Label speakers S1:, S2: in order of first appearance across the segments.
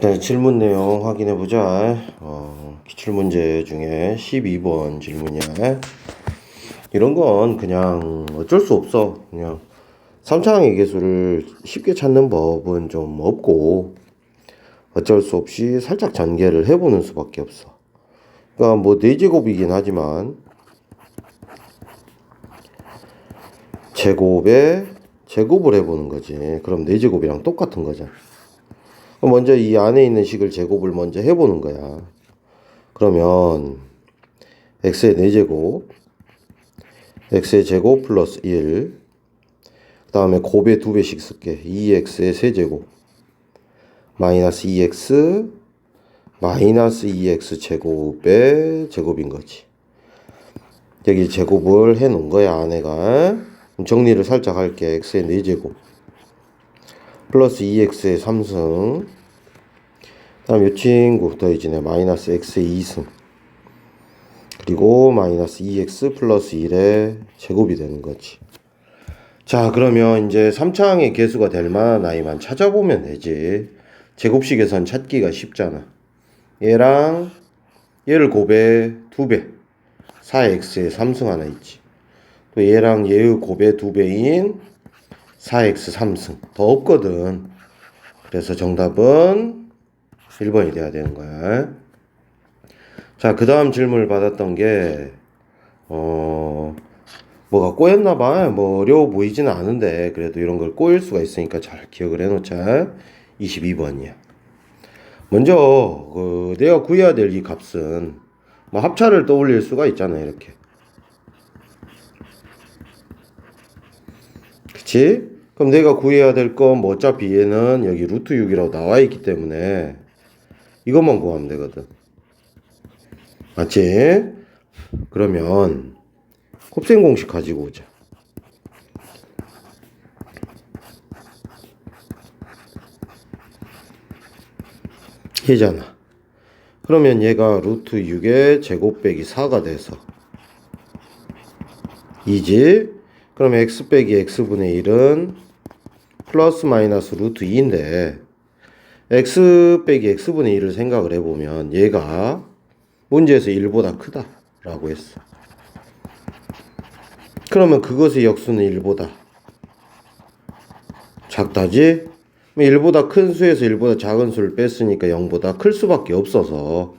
S1: 네, 질문 내용 확인해 보자. 어, 기출문제 중에 12번 질문이야. 이런 건 그냥 어쩔 수 없어. 그냥 3차항의 개수를 쉽게 찾는 법은 좀 없고 어쩔 수 없이 살짝 전개를 해보는 수밖에 없어. 그러니까 뭐 4제곱이긴 하지만 제곱에 제곱을 해보는 거지. 그럼 4제곱이랑 똑같은 거잖아. 먼저 이 안에 있는 식을 제곱을 먼저 해보는 거야. 그러면 x의 4제곱 x의 제곱 플러스 1 그 다음에 곱에 2배씩 쓸게. 2x의 세제곱 마이너스 2x 마이너스 2x 제곱의 제곱인 거지. 여기 제곱을 해 놓은 거야 안에가. 정리를 살짝 할게. x의 4제곱 플러스 2x의 3승. 다음 이 친구 더해지네. 마이너스 x의 2승. 그리고 마이너스 2x 플러스 1의 제곱이 되는 거지. 자 그러면 이제 3차항의 개수가 될 만한 아이만 찾아보면 되지. 제곱식에선 찾기가 쉽잖아. 얘랑 얘를 곱해 2배. 4x의 3승 하나 있지. 또 얘랑 얘의 곱해 2배인 4x 3승. 더 없거든. 그래서 정답은 1번이 돼야 되는 거야. 자 그 다음 질문을 받았던 게 어... 뭐가 꼬였나 봐 뭐 어려워 보이지는 않은데 그래도 이런 걸 꼬일 수가 있으니까 잘 기억을 해놓자. 22번이야. 먼저 그 내가 구해야 될 이 값은 뭐 합차를 떠올릴 수가 있잖아 이렇게. 그치? 그럼 내가 구해야 될 건 뭐 어차피 얘는 여기 루트 6이라고 나와 있기 때문에 이것만 구하면 되거든. 맞지? 그러면 곱셈 공식 가지고 오자. 얘잖아. 그러면 얘가 루트 6의 제곱 빼기 4가 돼서 이지 그럼 x 빼기 x분의 1은 플러스 마이너스 루트 2인데 x 빼기 x분의 1을 생각을 해보면 얘가 문제에서 1보다 크다 라고 했어. 그러면 그것의 역수는 1보다 작다지? 1보다 큰 수에서 1보다 작은 수를 뺐으니까 0보다 클 수밖에 없어서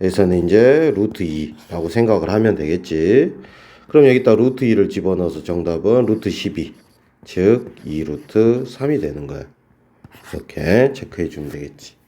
S1: 여기서는 이제 루트 2라고 생각을 하면 되겠지. 그럼 여기다 루트 2를 집어넣어서 정답은 루트 12 즉 2루트 3이 되는 거야. 이렇게 체크해 주면 되겠지